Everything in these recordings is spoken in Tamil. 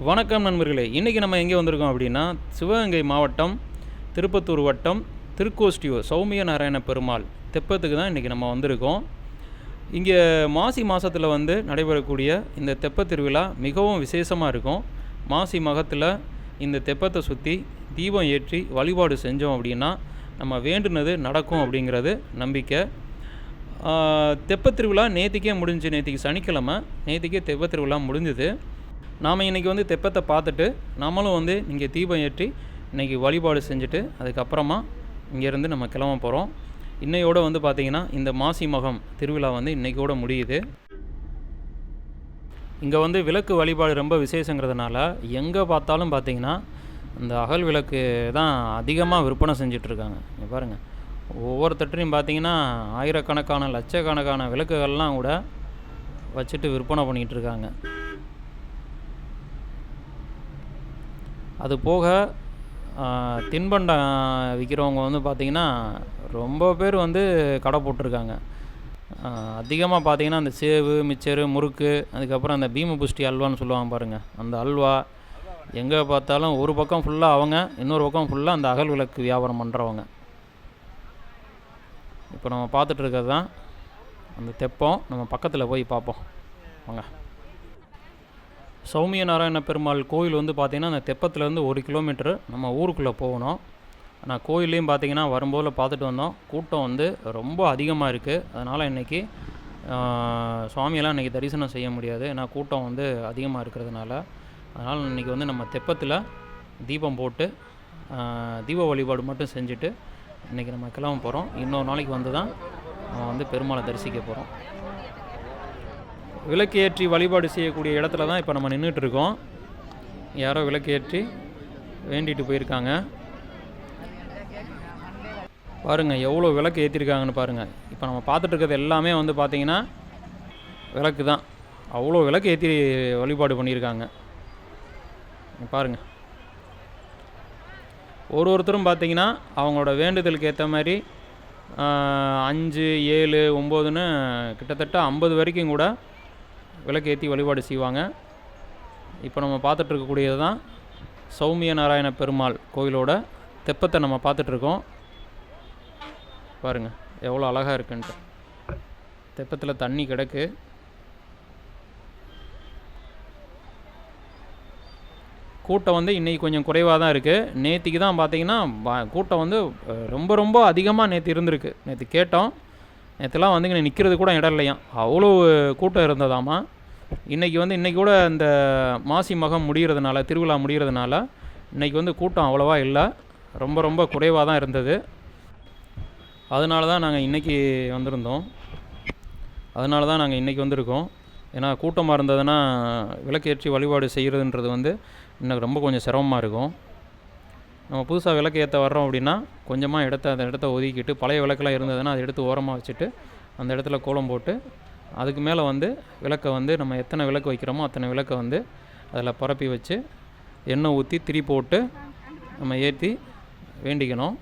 வணக்கம் நண்பர்களே இன்றைக்கி நம்ம எங்கே வந்திருக்கோம் அப்படின்னா சிவகங்கை மாவட்டம் திருப்பத்தூர் வட்டம் திருக்கோஷ்டியூர் சௌமிய நாராயண பெருமாள் தெப்பத்துக்கு தான் இன்றைக்கி நம்ம வந்திருக்கோம். இங்கே மாசி மாதத்தில் வந்து நடைபெறக்கூடிய இந்த தெப்பத் திருவிழா மிகவும் விசேஷமாக இருக்கும். மாசி மகத்தில் இந்த தெப்பத்தை சுற்றி தீபம் ஏற்றி வழிபாடு செஞ்சோம் அப்படின்னா நம்ம வேண்டுனது நடக்கும் அப்படிங்கிறது நம்பிக்கை. ஆஹ் திருவிழா நேற்றுக்கே முடிஞ்சு நேற்றுக்கு சனிக்கிழமை நேற்றுக்கே தெப்பத் திருவிழா முடிஞ்சுது. நாம் இன்றைக்கி வந்து தெப்பத்தை பார்த்துட்டு நம்மளும் வந்து இங்கே தீபம் ஏற்றி இன்றைக்கி வழிபாடு செஞ்சுட்டு அதுக்கப்புறமா இங்கேருந்து நம்ம கிளம்ப போகிறோம். இன்னையோடு வந்து பார்த்திங்கன்னா இந்த மாசி மகம் திருவிழா வந்து இன்றைக்கோட முடியுது. இங்கே வந்து விளக்கு வழிபாடு ரொம்ப விசேஷங்கிறதுனால எங்கே பார்த்தாலும் பார்த்தீங்கன்னா இந்த அகல் விளக்கு தான் அதிகமாக விற்பனை செஞ்சிட்ருக்காங்க. இங்கே பாருங்கள் ஒவ்வொரு தட்டுலையும் ஆயிரக்கணக்கான லட்சக்கணக்கான விளக்குகள்லாம் கூட வச்சுட்டு விற்பனை பண்ணிகிட்டு அது போக தின்பண்டம் விற்கிறவங்க வந்து பார்த்திங்கன்னா ரொம்ப பேர் வந்து கடை போட்டிருக்காங்க. அதிகமாக பார்த்தீங்கன்னா அந்த சேவு மிச்சரு முறுக்கு அதுக்கப்புறம் அந்த பீம புஷ்டி அல்வான்னு சொல்லுவாங்க பாருங்கள் அந்த அல்வா எங்கே பார்த்தாலும் ஒரு பக்கம் ஃபுல்லாக அவங்க இன்னொரு பக்கம் ஃபுல்லாக அந்த அகல் விளக்கு வியாபாரம் பண்ணுறவங்க இப்போ நம்ம பார்த்துட்டு இருக்கிறது தான் அந்த தெப்பம். நம்ம பக்கத்தில் போய் பார்ப்போம். வாங்க. சௌமிய நாராயண பெருமாள் கோயில் வந்து பார்த்திங்கன்னா அந்த தெப்பத்துலேருந்து ஒரு கிலோமீட்டர் நம்ம ஊருக்குள்ளே போகணும். ஆனால் கோயிலையும் பார்த்தீங்கன்னா வரும்போது பார்த்துட்டு வந்தோம். கூட்டம் வந்து ரொம்ப அதிகமாக இருக்குது அதனால் இன்றைக்கி சுவாமியெல்லாம் இன்றைக்கி தரிசனம் செய்ய முடியாது. ஏன்னா கூட்டம் வந்து அதிகமாக இருக்கிறதுனால. அதனால் இன்றைக்கி வந்து நம்ம தெப்பத்தில் தீபம் போட்டு தீப வழிபாடு மட்டும் செஞ்சுட்டு இன்றைக்கி நம்ம கிளம்ப போகிறோம் இன்னொரு நாளைக்கு வந்து தான் நம்ம வந்து பெருமாளை தரிசிக்க போகிறோம் விளக்கு ஏற்றி வழிபாடு செய்யக்கூடிய இடத்துல தான் இப்போ நம்ம நின்றுட்டு இருக்கோம் யாரோ விளக்கு ஏற்றி வேண்டிட்டு போயிருக்காங்க. பாருங்கள் எவ்வளோ விளக்கு ஏற்றிருக்காங்கன்னு பாருங்கள் இப்போ நம்ம பார்த்துட்டு இருக்கிறது எல்லாமே வந்து பார்த்தீங்கன்னா விளக்கு தான். அவ்வளோ விளக்கு ஏற்றி வழிபாடு பண்ணியிருக்காங்க. பாருங்கள் பாருங்க. ஒரு ஒருத்தரும் பார்த்தீங்கன்னா அவங்களோட வேண்டுதலுக்கு ஏற்ற மாதிரி அஞ்சு ஏழு ஒம்போதுன்னு கிட்டத்தட்ட ஐம்பது வரைக்கும் கூட விளக்கேற்றி வழிபாடு செய்வாங்க. இப்போ நம்ம பார்த்துட்ருக்கக்கூடியது தான் சௌமிய நாராயண பெருமாள் கோயிலோட தெப்பத்தை நம்ம பார்த்துட்ருக்கோம். பாருங்கள் எவ்வளோ அழகாக இருக்குன்ட்டு. தெப்பத்தில் தண்ணி கிடக்கு. கூட்டம் வந்து இன்றைக்கி கொஞ்சம் குறைவாக தான் இருக்குது நேற்றுக்கு தான் பார்த்தீங்கன்னா கூட்டம் வந்து ரொம்ப ரொம்ப அதிகமாக நேற்று இருந்திருக்கு. நேற்று கேட்டோம். நேற்றுலாம் வந்து இங்கே நிற்கிறது கூட இடம் இல்லையா அவ்வளோ கூட்டம் இருந்ததாமா. இன்றைக்கி வந்து இன்றைக்கி கூட இந்த மாசி மகம் முடிகிறதுனால திருவிழா முடிகிறதுனால இன்றைக்கி வந்து கூட்டம் அவ்வளோவா இல்லை. ரொம்ப ரொம்ப குறைவாக தான் இருந்தது. அதனால தான் நாங்கள் இன்றைக்கி வந்திருந்தோம். அதனால தான் நாங்கள் இன்றைக்கி வந்திருக்கோம். ஏன்னா கூட்டமாக இருந்ததுன்னா விளக்கேற்றி வழிபாடு செய்கிறதுன்றது வந்து இன்னும் ரொம்ப கொஞ்சம் சிரமமாக இருக்கும். நம்ம புதுசாக விளக்கு ஏற்ற வர்றோம் அப்படின்னா கொஞ்சமாக இடத்த அந்த இடத்த ஒதுக்கிட்டு பழைய விளக்கெல்லாம் இருந்ததுன்னா அதை எடுத்து ஓரமாக வச்சுட்டு அந்த இடத்துல கோலம் போட்டு அதுக்கு மேலே வந்து விளக்கை வந்து நம்ம எத்தனை விளக்கு வைக்கிறோமோ அத்தனை விளக்கை வந்து அதில் பரப்பி வச்சு எண்ணெய் ஊற்றி திரி போட்டு நம்ம ஏற்றி வேண்டிக்கணும்.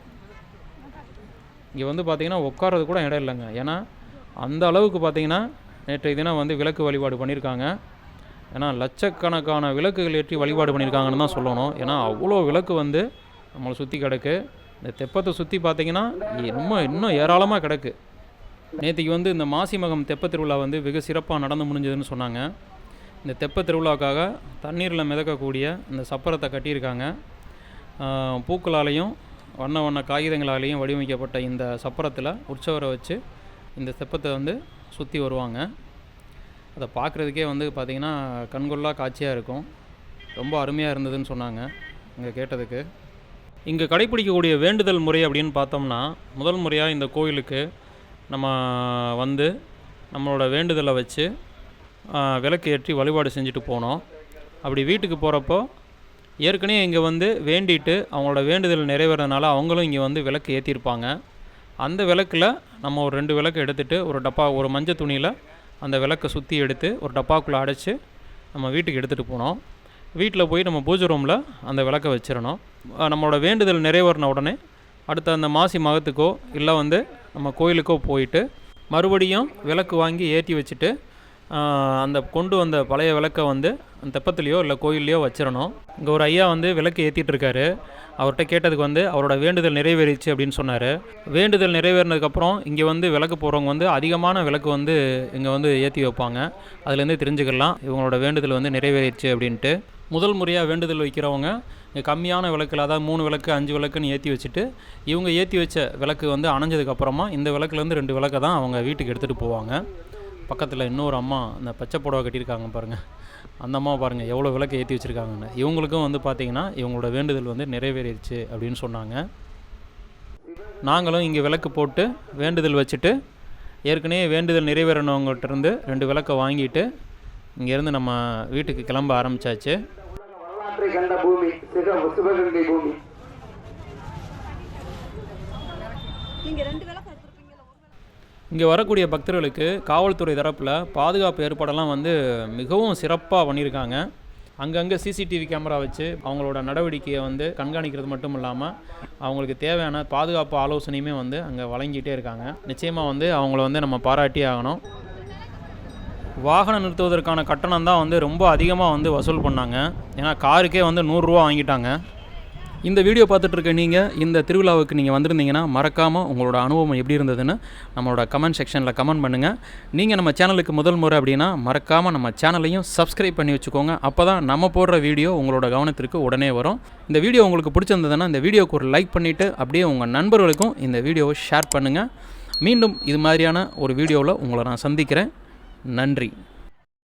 இங்கே வந்து பார்த்திங்கன்னா உட்கார்றது கூட இடம் இல்லைங்க. ஏன்னா அந்த அளவுக்கு பார்த்திங்கன்னா நேற்றைய தினம் வந்து விளக்கு வழிபாடு பண்ணியிருக்காங்க. ஏன்னா லட்சக்கணக்கான விளக்குகள் ஏற்றி வழிபாடு பண்ணியிருக்காங்கன்னு தான் சொல்லணும். ஏன்னா அவ்வளோ விளக்கு வந்து நம்மளை சுற்றி கிடக்கு. இந்த தெப்பத்தை சுற்றி பார்த்தீங்கன்னா ரொம்ப இன்னும் ஏராளமாக கிடக்கு. நேற்றுக்கு வந்து இந்த மாசி மகம் தெப்ப திருவிழா வந்து வெகு சிறப்பாக நடந்து முடிஞ்சதுன்னு சொன்னாங்க. இந்த தெப்ப திருவிழாவுக்காக தண்ணீரில் மிதக்கக்கூடிய இந்த சப்பரத்தை கட்டியிருக்காங்க. பூக்களாலையும் பூக்களாலேயும் வண்ண வண்ண காகிதங்களாலேயும் வடிவமைக்கப்பட்ட இந்த சப்பரத்தில் உற்சவரை வச்சு இந்த தெப்பத்தை வந்து சுற்றி வருவாங்க. அதை பார்க்குறதுக்கே வந்து பார்த்திங்கன்னா கண்கொள்ளா காட்சியாக இருக்கும். ரொம்ப அருமையாக இருந்ததுன்னு சொன்னாங்க இங்கே கேட்டதுக்கு. இங்கே கடைப்பிடிக்கக்கூடிய வேண்டுதல் முறை அப்படின்னு பார்த்தோம்னா முதல் முறையாக இந்த கோயிலுக்கு நம்ம வந்து நம்மளோட வேண்டுதலை வச்சு விளக்கு ஏற்றி வழிபாடு செஞ்சுட்டு போனோம். அப்படி வீட்டுக்கு போகிறப்போ ஏற்கனவே இங்கே வந்து வேண்டிட்டு அவங்களோட வேண்டுதல் நிறைவேறதுனால அவங்களும் இங்கே வந்து விளக்கு ஏற்றிருப்பாங்க அந்த விளக்கில் நம்ம ஒரு ரெண்டு விளக்கு எடுத்துகிட்டு ஒரு டப்பா ஒரு மஞ்சள் துணியில் அந்த விளக்கை சுற்றி எடுத்து ஒரு டப்பாக்குள்ளே அடைச்சி நம்ம வீட்டுக்கு எடுத்துகிட்டு போனோம். வீட்டில் போய் நம்ம பூஜை ரூமில் அந்த விளக்கை வச்சிடணும். நம்மளோட வேண்டுதல் நிறைவேறின உடனே அடுத்த அந்த மாசி மகத்துக்கோ இல்லை வந்து நம்ம கோயிலுக்கோ போயிட்டு மறுபடியும் விளக்கு வாங்கி ஏற்றி வச்சுட்டு அந்த கொண்டு வந்த பழைய விளக்கை வந்து அந்த தெப்பத்துலேயோ இல்லை கோயில்லையோ வச்சிடணும். இங்கே ஒரு ஐயா வந்து விளக்கு ஏற்றிட்டு இருக்காரு. அவர்கிட்ட கேட்டதுக்கு வந்து அவரோட வேண்டுதல் நிறைவேறிச்சு அப்படின்னு சொன்னார். வேண்டுதல் நிறைவேறினதுக்கப்புறம் இங்கே வந்து விளக்கு போகிறவங்க வந்து அதிகமான விளக்கு வந்து இங்கே வந்து ஏற்றி வைப்பாங்க. அதுலேருந்து தெரிஞ்சுக்கலாம் இவங்களோட வேண்டுதல் வந்து நிறைவேறிச்சு அப்படின்ட்டு. முதல் முறையாக வேண்டுதல் வைக்கிறவங்க இங்கே கம்மியான விளக்கில் அதாவது மூணு விளக்கு அஞ்சு விளக்குன்னு ஏற்றி வச்சுட்டு இவங்க ஏற்றி வச்ச விளக்கு வந்து அணைஞ்சதுக்கப்புறமா இந்த விளக்குலேருந்து ரெண்டு விளக்கை தான் அவங்க வீட்டுக்கு எடுத்துகிட்டு போவாங்க. பக்கத்தில் இன்னொரு அம்மா இந்த பச்சை புடவை கட்டியிருக்காங்க பாருங்கள் அந்த அம்மா பாருங்கள் எவ்வளோ விளக்கு ஏற்றி வச்சுருக்காங்கன்னு. இவங்களுக்கும் வந்து பார்த்திங்கன்னா இவங்களோட வேண்டுதல் வந்து நிறைவேறிடுச்சு அப்படின்னு சொன்னாங்க. நாங்களும் இங்கே விளக்கு போட்டு வேண்டுதல் வச்சுட்டு ஏற்கனவே வேண்டுதல் நிறைவேறினவங்கள்ட்ட இருந்து ரெண்டு விளக்கை வாங்கிட்டு இங்கேருந்து நம்ம வீட்டுக்கு கிளம்ப ஆரம்பிச்சாச்சு. வரலாற்றை கண்ட பூமி சிக சிவகங்கை பூமி இங்கே வரக்கூடிய பக்தர்களுக்கு காவல்துறை தரப்பில் பாதுகாப்பு ஏற்பாடெல்லாம் வந்து மிகவும் சிறப்பாக பண்ணியிருக்காங்க. அங்கங்கே சிசிடிவி கேமரா வச்சு அவங்களோட நடவடிக்கையை வந்து கண்காணிக்கிறது மட்டும் இல்லாமல் அவங்களுக்கு தேவையான பாதுகாப்பு ஆலோசனையுமே வந்து அங்கே வழங்கிட்டே இருக்காங்க. நிச்சயமாக வந்து அவங்கள வந்து நம்ம பாராட்டி ஆகணும். வாகனம் நிறுத்துவதற்கான கட்டணம் தான் வந்து ரொம்ப அதிகமாக வந்து வசூல் பண்ணாங்க. ஏன்னா காருக்கே வந்து நூறுரூவா வாங்கிட்டாங்க. இந்த வீடியோ பார்த்துட்ருக்க நீங்கள் இந்த திருவிழாவுக்கு நீங்கள் வந்திருந்தீங்கன்னா மறக்காமல் உங்களோட அனுபவம் எப்படி இருந்ததுன்னு நம்மளோட கமெண்ட் செக்ஷனில் கமெண்ட் பண்ணுங்கள் நீங்கள் நம்ம சேனலுக்கு முதல் முறை அப்படின்னா மறக்காமல் நம்ம சேனலையும் சப்ஸ்கிரைப் பண்ணி வச்சுக்கோங்க. அப்போ தான் நம்ம போடுற வீடியோ உங்களோட கவனத்திற்கு உடனே வரும். இந்த வீடியோ உங்களுக்கு பிடிச்சிருந்ததுன்னா இந்த வீடியோக்கு ஒரு லைக் பண்ணிவிட்டு அப்படியே உங்கள் நண்பர்களுக்கும் இந்த வீடியோவை ஷேர் பண்ணுங்கள் மீண்டும் இது மாதிரியான ஒரு வீடியோவில் உங்களை நான் சந்திக்கிறேன். நன்றி.